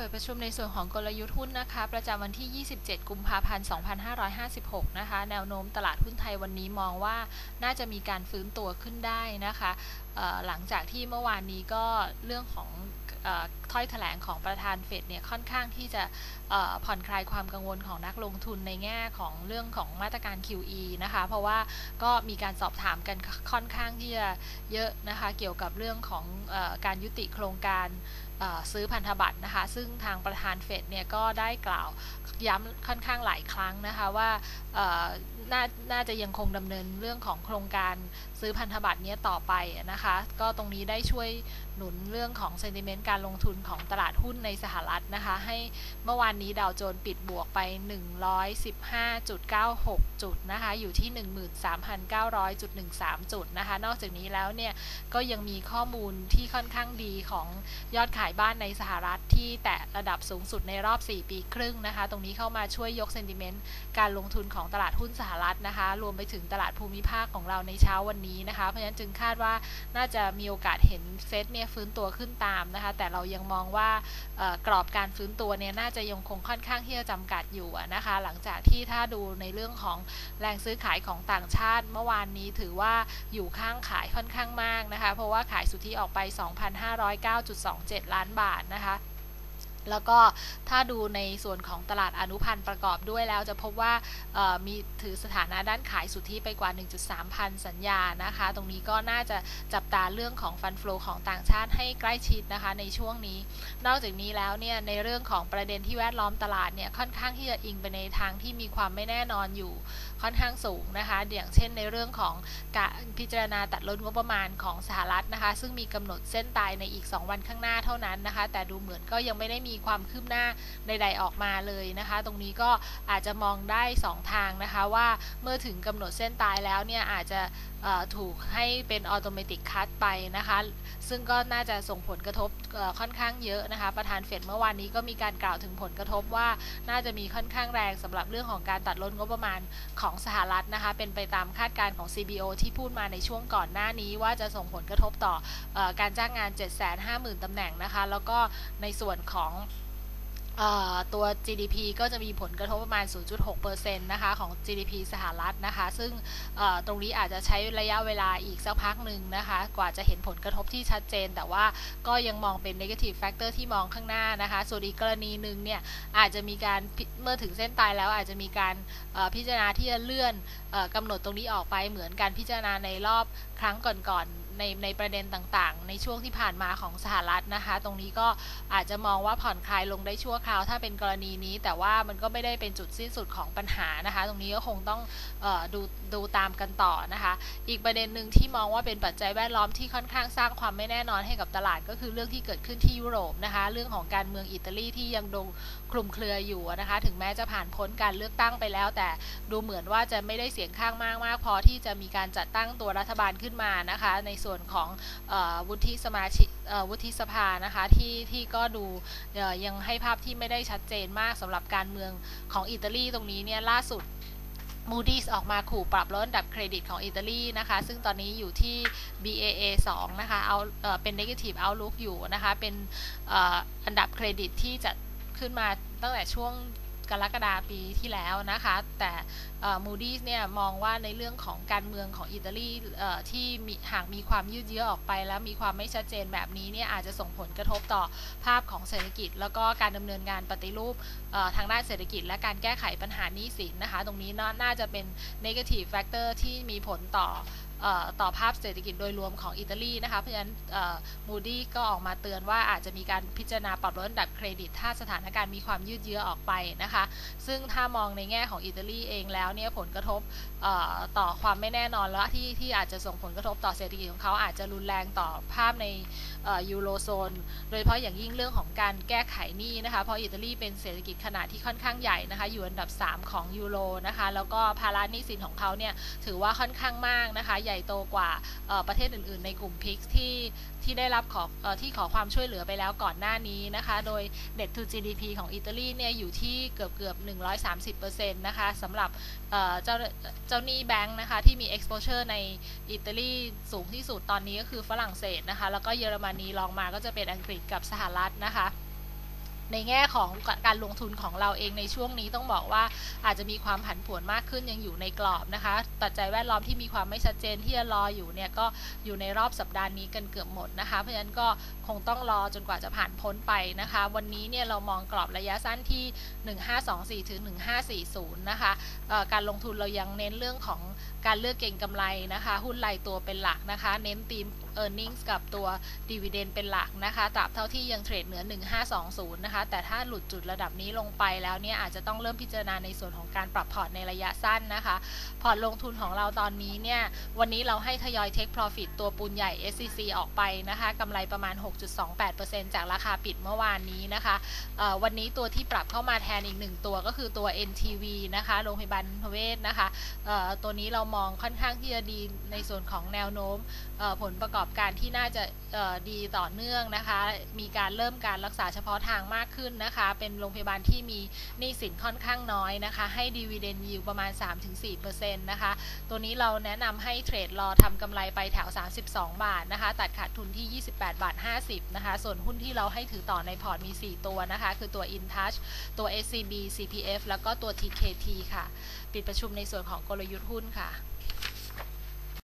ปิดประชุมในส่วนของกลยุทธ์หุ้นนะคะ ประจำวันที่ 27 กุมภาพันธ์ 2556 นะคะ แนวโน้มตลาดหุ้นไทยวันนี้มองว่าน่าจะมีการฟื้นตัวขึ้นได้นะคะ หลังจากที่เมื่อวานนี้ก็เรื่องของ ถ้อยแถลงของประธานเฟดเนี่ยค่อนข้างที่จะผ่อนคลายความกังวลของนักลงทุนในแง่ของเรื่องของมาตรการ QE นะคะ เพราะว่าก็มีการสอบถามกันค่อนข้างที่จะเยอะนะคะ เกี่ยวกับเรื่องของอการยุติโครงการซื้อพันธบัตรนะคะ ซึ่งทางประธานเฟดเนี่ยก็ได้กล่าวย้ำค่อนข้างหลายครั้งนะคะว่า นาน่าจะยังคงดำเนินเรื่องของโครงการซื้อพันธบัตรนี้ต่อไปนะคะ ก็ตรงนี้ได้ช่วยหนุนเรื่องของเซนติเมนต์การลงทุนของตลาดหุ้นในสหรัฐนะคะ ให้เมื่อวานนี้ดาวโจนส์ปิดบวกไป 115.96 จุดนะคะ อยู่ที่ 13,900.13 จุดนะคะ นอกจากนี้แล้วเนี่ย ก็ยังมีข้อมูลที่ค่อนข้างดีของยอดขายบ้านในสหรัฐที่แตะระดับสูงสุดในรอบ 4 ปีครึ่งนะคะ ตรงนี้เข้ามาช่วยยกเซนติเมนต์การลงทุนของตลาดหุ้นสหรัฐนะคะ รวมไปถึงตลาดภูมิภาคของเราในเช้าวันนี้นะคะ เพราะฉะนั้นจึงคาดว่าน่าจะมีโอกาสเห็นเซตเนี่ยฟื้นตัวขึ้นตามนะคะ แต่เรายังมองว่ากรอบการฟื้นตัวเนี่ยน่าจะยังคงค่อนข้างที่จะจำกัดอยู่นะคะ หลังจากที่ถ้าดูในเรื่องของแรงซื้อขายของต่างชาติ เมื่อวานนี้ถือว่าอยู่ข้างขายค่อนข้างมากนะคะ เพราะว่าขายสุทธิออกไป 2,509.27 ล้านบาทนะคะ แล้วก็ถ้าดูในส่วนของตลาดอนุพันธ์ประกอบด้วยแล้วจะพบว่ามีถือสถานะด้านขายสุทธิไปกว่า 1.3 พันสัญญานะคะ ตรงนี้ก็น่าจะจับตาเรื่องของฟันฟลูของต่างชาติให้ใกล้ชิดนะคะในช่วงนี้ นอกจากนี้แล้วเนี่ยในเรื่องของประเด็นที่แวดล้อมตลาดเนี่ยค่อนข้างที่จะอิงไปในทางที่มีความไม่แน่นอนอยู่ ค่อนข้างสูงนะคะ อย่างเช่นในเรื่องของการพิจารณาตัดลดงบประมาณของสหรัฐนะคะ ซึ่งมีกำหนดเส้นตายในอีก 2 วันข้างหน้าเท่านั้นนะคะ แต่ดูเหมือนก็ยังไม่ได้มีความคืบหน้าใดๆออกมาเลยนะคะ ตรงนี้ก็อาจจะมองได้ 2 ทางนะคะว่าเมื่อถึงกำหนดเส้นตายแล้วเนี่ยอาจจะถูกให้เป็นออโตเมติกคัตไปนะคะ ซึ่งก็น่าจะส่งผลกระทบค่อนข้างเยอะนะคะ ประธานเฟดเมื่อวานนี้ก็มีการกล่าวถึงผลกระทบว่าน่าจะมีค่อนข้างแรงสำหรับเรื่องของการตัดลดงบประมาณของของสหรัฐนะคะ เป็นไปตามคาดการณ์ของ CBO ที่พูดมาในช่วงก่อนหน้านี้ว่าจะส่งผลกระทบต่ออการจ้างงาน 750,000ตำแหน่งนะคะ แล้วก็ในส่วนของ ตัว GDP ก็จะมีผลกระทบประมาณ 0.6%นะคะ ของ GDP สหรัฐนะคะ ซึ่งตรงนี้อาจจะใช้ระยะเวลาอีกสักพักหนึ่งนะคะ กว่าจะเห็นผลกระทบที่ชัดเจน แต่ว่าก็ยังมองเป็น negative factor ที่มองข้างหน้านะคะ ส่วนอีกกรณีหนึ่งเนี่ย อาจจะมีการเมื่อถึงเส้นตายแล้วอาจจะมีการพิจารณาที่จะเลื่อนกำหนดตรงนี้ออกไปเหมือนการพิจารณาในรอบครั้งก่อนๆ ในในประเด็นต่างๆ ในช่วงที่ผ่านมาของสหรัฐนะคะ ตรงนี้ก็อาจจะมองว่าผ่อนคลายลงได้ชั่วคราวถ้าเป็นกรณีนี้ แต่ว่ามันก็ไม่ได้เป็นจุดสิ้นสุดของปัญหานะคะ ตรงนี้ก็คงต้องออดูดูตามกันต่อนะคะ อีกประเด็นหนึ่งที่มองว่าเป็นปัจจัยแวดล้อมที่ค่อนข้างสร้างความไม่แน่นอนให้กับตลาดก็คือเรื่องที่เกิดขึ้นที่ยุโรปนะคะ เรื่องของการเมืองอิตาลีที่ยังดงคลุมเครืออยู่นะคะ ถึงแม้จะผ่านพ้นการเลือกตั้งไปแล้ว แต่ดูเหมือนว่าจะไม่ได้เสียงข้างมากมากพอที่จะมีการจัดตั้งตัวรัฐบาลขึ้นมานะคะ ในส่วนของวุฒิสมาชิกวุฒิสภานะคะที่ที่ก็ดูยังให้ภาพที่ไม่ได้ชัดเจนมากสำหรับการเมืองของอิตาลีตรงนี้เนี่ยล่าสุด Moody's ออกมาขู่ปรับลดดับเครดิตของอิตาลีนะคะ ซึ่งตอนนี้อยู่ที่ BAA 2 นะคะ เอาเป็น negative outlook อยู่นะคะ เป็นอันดับเครดิตที่จะขึ้นมาตั้งแต่ช่วง กรกฎาปีที่แล้วนะคะ แต่มูดี้เนี่ยมองว่าในเรื่องของการเมืองของอิตาลีที่หากมีความยืดเยื้อออกไป แล้วมีความไม่ชัดเจนแบบนี้เนี่ยอาจจะส่งผลกระทบต่อภาพของเศรษฐกิจ แล้วก็การดำเนินงานปฏิรูปทางด้านเศรษฐกิจ และการแก้ไขปัญหานี้สินนะคะ ตรงนี้น่าจะเป็น negative factor ที่มีผลต่อ ต่อภาพเศรษฐกิจโดยรวมของอิตาลีนะคะ เพราะฉะนั้นมูดี้ก็ออกมาเตือนว่าอาจจะมีการพิจารณาปรับลดดับเครดิต ถ้าสถานการณ์มีความยืดเยื้อออกไปนะคะ ซึ่งถ้ามองในแง่ของอิตาลีเองแล้วเนี่ยผลกระทบต่อความไม่แน่นอนและที่ที่อาจจะส่งผลกระทบต่อเศรษฐกิจของเขาอาจจะรุนแรงต่อภาพในยูโรโซน โดยเฉพาะอย่างยิ่งเรื่องของการแก้ไขหนี้นะคะ เพราะอิตาลีเป็นเศรษฐกิจขนาดที่ค่อนข้างใหญ่นะคะ อยู่อันดับ 3 ของยูโรนะคะ แล้วก็ภาระหนี้สินของเขาเนี่ยถือว่าค่อนข้างมากนะคะหญ่โตกว่าประเทศอื่น ๆ ในกลุ่มพิกที่ที่ได้รับขออที่ขอความช่วยเหลือไปแล้วก่อนหน้านี้นะคะ โดย Net to GDP ของอิตาลีเนี่ยอยู่ที่เกือบเกือบ130%นะคะสำหรับเจ้าเจ้าหนี้แบงค์นะคะที่มี exposure ในอิตาลีสูงที่สุดตอนนี้ก็คือฝรั่งเศสนะคะ แล้วก็เยอรมนีรองมาก็จะเป็นอังกฤษกับสหรัฐนะคะ ในแง่ของการลงทุนของเราเองในช่วงนี้ต้องบอกว่าอาจจะมีความผันผวนมากขึ้นยังอยู่ในกรอบนะคะ ปัจจัยแวดล้อมที่มีความไม่ชัดเจนที่จะรออยู่เนี่ยก็อยู่ในรอบสัปดาห์นี้กันเกือบหมดนะคะ เพราะฉะนั้นก็คงต้องรอจนกว่าจะผ่านพ้นไปนะคะ วันนี้เนี่ยเรามองกรอบระยะสั้นที่ 1524ถึง1540 นะคะการลงทุนเรายังเน้นเรื่องของการเลือกเก่งกำไรนะคะ หุ้นรายตัวเป็นหลักนะคะ เน้นธีม e a r n i n g กับตัว Dividend เป็นหลักนะคะตราบเท่าที่ยังเทรดเหนือ 1520 นะคะ แต่ถ้าหลุดจุดระดับนี้ลงไปแล้วเนี่ยอาจจะต้องเริ่มพิจารณาในส่วนของการปรับพอร์ตในระยะสั้นนะคะ พอร์ตลงทุนของเราตอนนี้เนี่ย วันนี้เราให้ทยอย Take Profit ตัวปูนใหญ่ SCC ออกไปนะคะกำไรประมาณ 6.28%จากราคาปิดเมื่อวานนี้นะคะ วันนี้ตัวที่ปรับเข้ามาแทนอีกหนึ่งตัวก็คือตัว NTV นะคะโรงพยาบาลพเวศนะคะตัวนี้เรามองค่อนข้างที่จะดีในส่วนของแนวโน้มผลประกอบการที่น่าจะดีต่อเนื่องนะคะ มีการเริ่มการรักษาเฉพาะทางมากขึ้นนะคะ เป็นโรงพยาบาลที่มีหนี้สินค่อนข้างน้อยนะคะ ให้ดีเวเดนยิวประมาณ 3-4%นะคะ ตัวนี้เราแนะนำให้เทรดรอทำกำไรไปแถว 32 บาทนะคะ ตัดขาดทุนที่ 28 บาท 50 นะคะ ส่วนหุ้นที่เราให้ถือต่อในพอร์ตมี 4 ตัวนะคะ คือตัว InTouch ตัว SCB CPF แล้วก็ตัว TKT ค่ะ ปิดประชุมในส่วนของกลยุทธ์หุ้นค่ะ